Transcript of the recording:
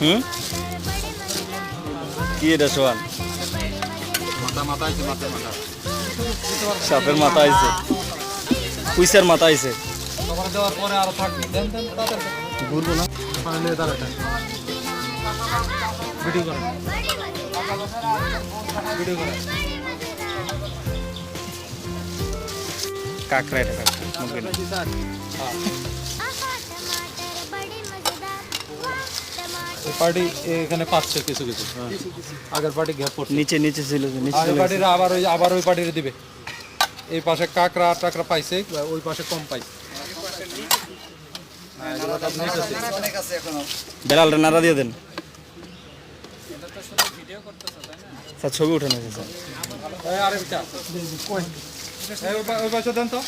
হুম কি এটা সোয়াল সাপের মাথা আইসে পুইসার মাথা আইসে ঘুরবো না ভিডিও করেন ভিডিও করেন কাঁকড়া এটা কাঁকড়া পার্টি এখানে পাচ্ছে কিছু কিছু আগের পার্টি গ্যাপ করছে নিচে নিচে ছিল নিচে আগের পার্টির আবার ওই আবার ওই পার্টির দিবে এই পাশে কাকড়া টাকরা পাইছে ওই পাশে কম পাইছে বেলালটা নাড়া দিয়ে দেন স্যার ছবি উঠানো স্যার আরে বিটা এই ওই পা- ওই পাশে দেন তো